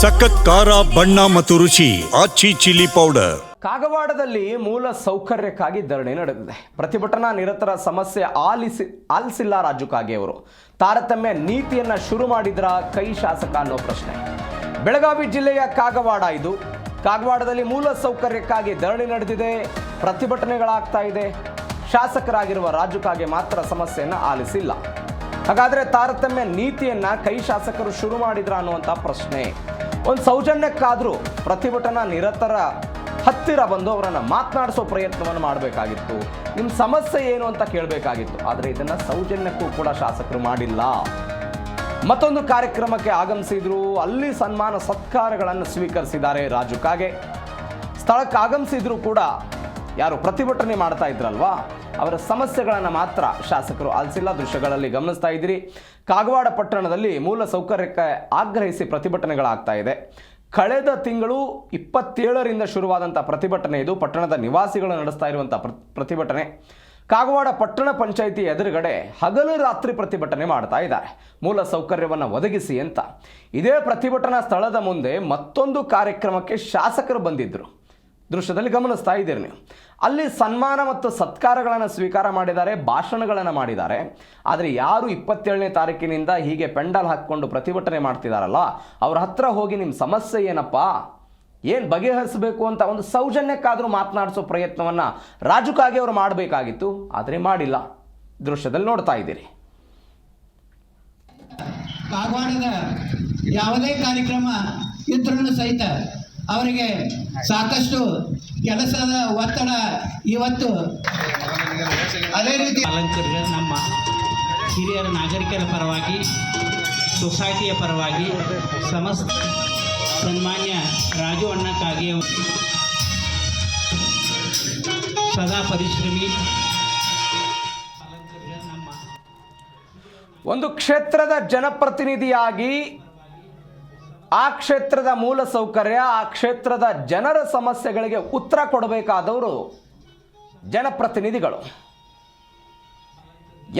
ಸಖತ್ ಖಾರ, ಬಣ್ಣ ಮತ್ತು ರುಚಿ ಆಚಿ ಚಿಲ್ಲಿ ಪೌಡರ್. ಕಾಗವಾಡದಲ್ಲಿ ಮೂಲ ಸೌಕರ್ಯಕ್ಕಾಗಿ ಧರಣಿ ನಡೆದಿದೆ. ಪ್ರತಿಭಟನಾ ನಿರತರ ಸಮಸ್ಯೆ ಆಲಿಸಿ, ಆಲಿಸಿಲ್ಲ ರಾಜು ಕಾಗೆ ಅವರು. ತಾರತಮ್ಯ ನೀತಿಯನ್ನ ಶುರು ಮಾಡಿದ್ರ ಕೈ ಶಾಸಕ ಅನ್ನೋ ಪ್ರಶ್ನೆ. ಬೆಳಗಾವಿ ಜಿಲ್ಲೆಯ ಕಾಗವಾಡ ಇದು. ಕಾಗವಾಡದಲ್ಲಿ ಮೂಲ ಸೌಕರ್ಯಕ್ಕಾಗಿ ಧರಣಿ ನಡೆದಿದೆ, ಪ್ರತಿಭಟನೆಗಳಾಗ್ತಾ ಇದೆ. ಶಾಸಕರಾಗಿರುವ ರಾಜು ಕಾಗೆ ಮಾತ್ರ ಸಮಸ್ಯೆಯನ್ನು ಆಲಿಸಿಲ್ಲ. ಹಾಗಾದರೆ ತಾರತಮ್ಯ ನೀತಿಯನ್ನ ಕೈ ಶಾಸಕರು ಶುರು ಮಾಡಿದ್ರ ಅನ್ನುವಂಥ ಪ್ರಶ್ನೆ. ಒಂದು ಸೌಜನ್ಯಕ್ಕಾದರೂ ಪ್ರತಿಭಟನಾ ನಿರತರ ಹತ್ತಿರ ಬಂದು ಅವರನ್ನು ಮಾತನಾಡಿಸೋ ಪ್ರಯತ್ನವನ್ನು ಮಾಡಬೇಕಾಗಿತ್ತು. ನಿಮ್ಮ ಸಮಸ್ಯೆ ಏನು ಅಂತ ಕೇಳಬೇಕಾಗಿತ್ತು. ಆದರೆ ಇದನ್ನು ಸೌಜನ್ಯಕ್ಕೂ ಕೂಡ ಶಾಸಕರು ಮಾಡಿಲ್ಲ. ಮತ್ತೊಂದು ಕಾರ್ಯಕ್ರಮಕ್ಕೆ ಆಗಮಿಸಿದ್ರು. ಅಲ್ಲಿ ಸನ್ಮಾನ ಸತ್ಕಾರಗಳನ್ನು ಸ್ವೀಕರಿಸಿದ್ದಾರೆ ರಾಜು ಕಾಗೆ. ಸ್ಥಳಕ್ಕೆ ಆಗಮಿಸಿದ್ರು ಕೂಡ ಯಾರು ಪ್ರತಿಭಟನೆ ಮಾಡ್ತಾ ಇದ್ರಲ್ವಾ? ಅವರ ಸಮಸ್ಯೆಗಳನ್ನು ಮಾತ್ರ ಶಾಸಕರು ಆಲಿಸಿಲ್ಲ. ದೃಶ್ಯಗಳಲ್ಲಿ ಗಮನಿಸ್ತಾ ಇದ್ದೀರಿ. ಕಾಗವಾಡ ಪಟ್ಟಣದಲ್ಲಿ ಮೂಲ ಸೌಕರ್ಯಕ್ಕೆ ಆಗ್ರಹಿಸಿ ಪ್ರತಿಭಟನೆಗಳಾಗ್ತಾ ಇದೆ. ಕಳೆದ ತಿಂಗಳು ಇಪ್ಪತ್ತೇಳರಿಂದ ಶುರುವಾದಂಥ ಪ್ರತಿಭಟನೆ ಇದು. ಪಟ್ಟಣದ ನಿವಾಸಿಗಳು ನಡೆಸ್ತಾ ಇರುವಂಥ ಪ್ರ- ಪ್ರತಿಭಟನೆ. ಕಾಗವಾಡ ಪಟ್ಟಣ ಪಂಚಾಯಿತಿ ಎದುರುಗಡೆ ಹಗಲು ರಾತ್ರಿ ಪ್ರತಿಭಟನೆ ಮಾಡ್ತಾ ಇದ್ದಾರೆ. ಮೂಲ ಸೌಕರ್ಯವನ್ನು ಒದಗಿಸಿ ಅಂತ. ಇದೇ ಪ್ರತಿಭಟನಾ ಸ್ಥಳದ ಮುಂದೆ ಮತ್ತೊಂದು ಕಾರ್ಯಕ್ರಮಕ್ಕೆ ಶಾಸಕರು ಬಂದಿದ್ದರು ದೃಶ್ಯದಲ್ಲಿ ಗಮನಿಸ್ತಾ ಇದ್ದೀರಿ ನೀವು. ಅಲ್ಲಿ ಸನ್ಮಾನ ಮತ್ತು ಸತ್ಕಾರಗಳನ್ನು ಸ್ವೀಕಾರ ಮಾಡಿದ್ದಾರೆ, ಭಾಷಣಗಳನ್ನು ಮಾಡಿದ್ದಾರೆ. ಆದರೆ ಯಾರು ಇಪ್ಪತ್ತೇಳನೇ ತಾರೀಕಿನಿಂದ ಹೀಗೆ ಪೆಂಡಲ್ ಹಾಕ್ಕೊಂಡು ಪ್ರತಿಭಟನೆ ಮಾಡ್ತಿದ್ದಾರಲ್ಲ ಅವ್ರ ಹತ್ರ ಹೋಗಿ ನಿಮ್ಮ ಸಮಸ್ಯೆ ಏನಪ್ಪ? ಏನು ಬಗೆಹರಿಸಬೇಕು ಅಂತ ಒಂದು ಸೌಜನ್ಯಕ್ಕಾದರೂ ಮಾತನಾಡಿಸೋ ಪ್ರಯತ್ನವನ್ನು ರಾಜುಕಾಗಿ ಅವರು ಮಾಡಬೇಕಾಗಿತ್ತು. ಆದರೆ ಮಾಡಿಲ್ಲ. ದೃಶ್ಯದಲ್ಲಿ ನೋಡ್ತಾ ಇದ್ದೀರಿ. ಯಾವುದೇ ಕಾರ್ಯಕ್ರಮ ಇದ್ರೂ ಸಹಿತ ಅವರಿಗೆ ಸಾಕಷ್ಟು ಕೆಲಸದ ಒತ್ತಡ ಇವತ್ತು ಅದೇ ರೀತಿ ನಮ್ಮ ಹಿರಿಯರ ನಾಗರಿಕರ ಪರವಾಗಿ ಸೊಸೈಟಿಯ ಪರವಾಗಿ ಸಮಸ್ತ ಸನ್ಮಾನ್ಯ ರಾಜು ಅಣ್ಣ ಕಾಗೆ ಅವರು ಸದಾ ಪರಿಶ್ರಮಿ ಒಂದು ಕ್ಷೇತ್ರದ ಜನಪ್ರತಿನಿಧಿಯಾಗಿ ಆ ಕ್ಷೇತ್ರದ ಮೂಲ ಸೌಕರ್ಯ, ಆ ಕ್ಷೇತ್ರದ ಜನರ ಸಮಸ್ಯೆಗಳಿಗೆ ಉತ್ತರ ಕೊಡಬೇಕಾದವರು ಜನಪ್ರತಿನಿಧಿಗಳು.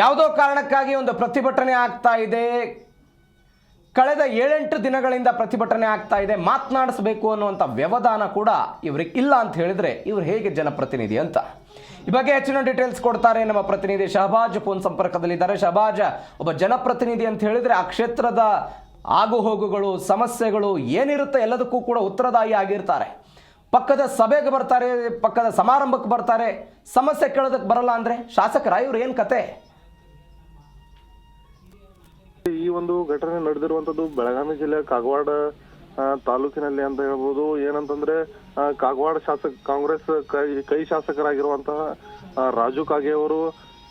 ಯಾವುದೋ ಕಾರಣಕ್ಕಾಗಿ ಒಂದು ಪ್ರತಿಭಟನೆ ಆಗ್ತಾ ಇದೆ, ಕಳೆದ ಏಳೆಂಟು ದಿನಗಳಿಂದ ಪ್ರತಿಭಟನೆ ಆಗ್ತಾ ಇದೆ, ಮಾತನಾಡಿಸಬೇಕು ಅನ್ನುವಂಥ ವ್ಯವಧಾನ ಕೂಡ ಇವ್ರಿಗೆ ಇಲ್ಲ ಅಂತ ಹೇಳಿದರೆ ಇವರು ಹೇಗೆ ಜನಪ್ರತಿನಿಧಿ ಅಂತ. ಈ ಬಗ್ಗೆ ಹೆಚ್ಚಿನ ಡೀಟೇಲ್ಸ್ ಕೊಡ್ತಾರೆ ನಮ್ಮ ಪ್ರತಿನಿಧಿ ಶಹಬಾಜ್, ಫೋನ್ ಸಂಪರ್ಕದಲ್ಲಿದ್ದಾರೆ. ಶಹಬಾಜ್, ಒಬ್ಬ ಜನಪ್ರತಿನಿಧಿ ಅಂತ ಹೇಳಿದರೆ ಆ ಕ್ಷೇತ್ರದ ಆಗು ಹೋಗುಗಳು ಸಮಸ್ಯೆಗಳು ಏನಿರುತ್ತೆ ಎಲ್ಲದಕ್ಕೂ ಕೂಡ ಉತ್ತರದಾಯಿ ಆಗಿರ್ತಾರೆ. ಪಕ್ಕದ ಸಭೆಗೆ ಬರ್ತಾರೆ, ಪಕ್ಕದ ಸಮಾರಂಭಕ್ಕೆ ಬರ್ತಾರೆ. ಸಮಸ್ಯೆ ಕೇಳೋದಕ್ಕೆ ಬರಲ್ಲ ಅಂದ್ರೆ ಇವ್ರು ಏನು ಕತೆ? ಈ ಒಂದು ಘಟನೆ ನಡೆದಿರುವಂತದ್ದು ಬೆಳಗಾವಿ ಜಿಲ್ಲೆ ಕಾಗವಾಡ ತಾಲೂಕಿನಲ್ಲಿ ಅಂತ ಹೇಳ್ಬೋದು. ಏನಂತಂದ್ರೆ ಕಾಗವಾಡ ಶಾಸಕ, ಕಾಂಗ್ರೆಸ್ ಕೈ ಕೈ ಶಾಸಕರಾಗಿರುವಂತಹ ರಾಜು ಕಾಗೆ ಅವರು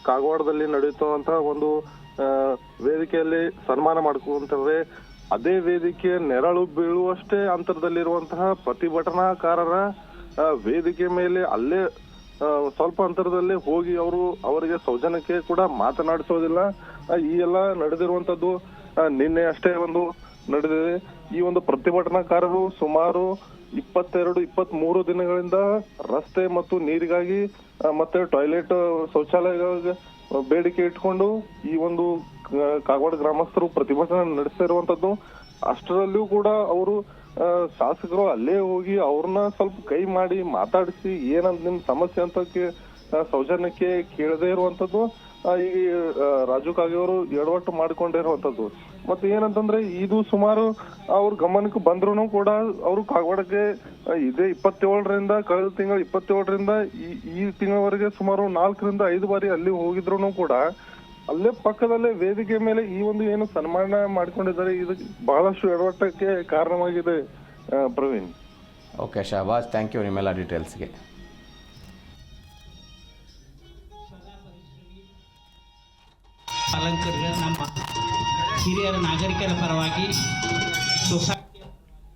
ಕಾಗವಾಡದಲ್ಲಿ ನಡೆಯುತ್ತಿರುವಂತಹ ಒಂದು ವೇದಿಕೆಯಲ್ಲಿ ಸನ್ಮಾನ ಮಾಡ್ಕೊಂತಾರೆ ಅದೇ ವೇದಿಕೆಯ ನೆರಳು ಬೀಳುವಷ್ಟೇ ಅಂತರದಲ್ಲಿರುವಂತಹ ಪ್ರತಿಭಟನಾಕಾರರ ವೇದಿಕೆ ಮೇಲೆ ಅಲ್ಲೇ ಸ್ವಲ್ಪ ಅಂತರದಲ್ಲೇ ಹೋಗಿ ಅವರು ಅವರಿಗೆ ಸೌಜನ್ಯಕ್ಕೆ ಕೂಡ ಮಾತನಾಡಿಸೋದಿಲ್ಲ. ಈ ಎಲ್ಲ ನಡೆದಿರುವಂತದ್ದು ನಿನ್ನೆ ಅಷ್ಟೇ ಒಂದು ನಡೆದಿದೆ. ಈ ಒಂದು ಪ್ರತಿಭಟನಾಕಾರರು ಸುಮಾರು ಇಪ್ಪತ್ತೆರಡು ಇಪ್ಪತ್ತ್ ಮೂರು ದಿನಗಳಿಂದ ರಸ್ತೆ ಮತ್ತು ನೀರಿಗಾಗಿ ಮತ್ತೆ ಟಾಯ್ಲೆಟ್ ಶೌಚಾಲಯಗಳಿಗೆ ಬೇಡಿಕೆ ಇಟ್ಕೊಂಡು ಈ ಒಂದು ಕಾಗವಾಡ ಗ್ರಾಮಸ್ಥರು ಪ್ರತಿಭಟನೆ ನಡೆಸ್ತಾ ಇರುವಂತದ್ದು, ಅಷ್ಟರಲ್ಲಿಯೂ ಕೂಡ ಅವರು ಶಾಸಕರು ಅಲ್ಲೇ ಹೋಗಿ ಅವ್ರನ್ನ ಸ್ವಲ್ಪ ಕೈ ಮಾಡಿ ಮಾತಾಡಿಸಿ ಏನಂತ ನಿಮ್ ಸಮಸ್ಯೆ ಅಂತ ಸೌಜನ್ಯಕ್ಕೆ ಕೇಳದೇ ಇರುವಂತದ್ದು. ಈ ರಾಜು ಕಾಗೆ ಅವರು ಎಡವಟ್ಟು ಮಾಡಿಕೊಂಡಿರುವಂತದ್ದು ಮತ್ತೆ ಏನಂತಂದ್ರೆ, ಇದು ಸುಮಾರು ಅವ್ರ ಗಮನಕ್ಕೆ ಬಂದ್ರು ಕೂಡ ಅವರು ಕಾಗವಾಡಕ್ಕೆ ಇದೇ ಇಪ್ಪತ್ತೇಳರಿಂದ, ಕಳೆದ ತಿಂಗಳು ಇಪ್ಪತ್ತೇಳರಿಂದ, ಈ ಈ ತಿಂಗಳವರೆಗೆ ಸುಮಾರು ನಾಲ್ಕರಿಂದ ಐದು ಬಾರಿ ಅಲ್ಲಿ ಹೋಗಿದ್ರು ಕೂಡ, ಅಲ್ಲೇ ಪಕ್ಕದಲ್ಲೇ ವೇದಿಕೆ ಮೇಲೆ ಈ ಒಂದು ಏನು ಸನ್ಮಾನ ಮಾಡ್ಕೊಂಡಿದ್ದಾರೆ, ಇದು ಬಹಳಷ್ಟು ಎಡವಟ್ಟಕ್ಕೆ ಕಾರಣವಾಗಿದೆ Praveen. Okay Shahbaz thank you ನಿಮ್ಮೆಲ್ಲ ಡೀಟೇಲ್ಸ್ಗೆ ಅಲಂಕರಿಸಿದ ನಮ್ಮ ಹಿರಿಯರ ನಾಗರಿಕರ ಪರವಾಗಿ ಸೊಸೈ